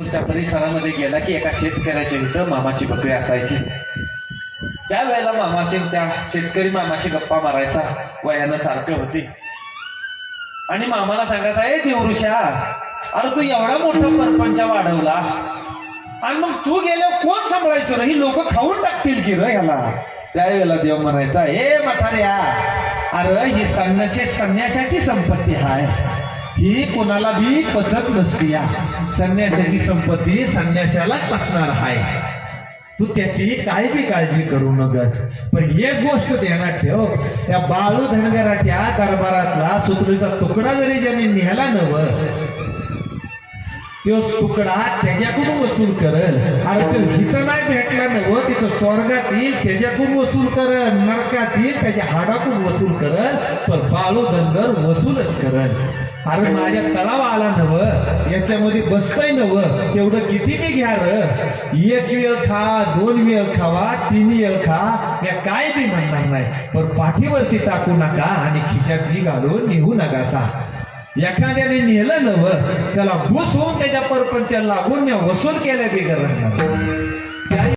तुमच्या परिसरामध्ये गेला की एका शेतकऱ्याच्या इथं मामाची बकरी असायची. त्या वेळेला मामाशी त्या शेतकरी मामाशी गप्पा मारायचा. वयानं सारखे होते. आणि मामाला सांगायचा ए देवऋषा अरे तू एवढा मोठा परपंच वाढवला. आणि मग तू गेल्यावर कोण सांभाळायचं ही लोक खाऊन टाकतील की र ह्याला. त्यावेळेला देव म्हणायचा ए म्हाताऱ्या अरे ही संन्याशी संन्याशाची संपत्ती हाय. ही कोणाला बी पचत नसती या. संन्याशाची संपत्ती संन्याशालाच पचणार आहे. तू त्याची काय बी काळजी करू नकस पण एक गोष्ट ध्यानात ठेव. त्या बाळू धनगराच्या दरबारातला सुत्रीचा तुकडा जरी ज्याने नेहला नव तो तुकडा त्याच्याकडून वसूल करल. अरे तो हिथं नाही भेटला नव तिथं स्वर्गातील त्याच्याकडून वसूल करल. नरकातील त्याच्या हाडाकडून वसूल करल. पण बाळू धनगर वसूलच करल. अरे माझ्या तलाव आला नव याच्यामध्ये बसतोय नव. तेवढं किती बी घ्या र. एक वेळ खा दोन वेळ खावा तीन वेळ खा. या काय बी म्हणणार नाही. पण पाठीवरती टाकू नका आणि खिशात घालून निघू नका सा एखाद्याने नेलं नव त्याला घुस होऊन त्याच्या परपंचा लागून मी वसूल केल्या बिगर राहणार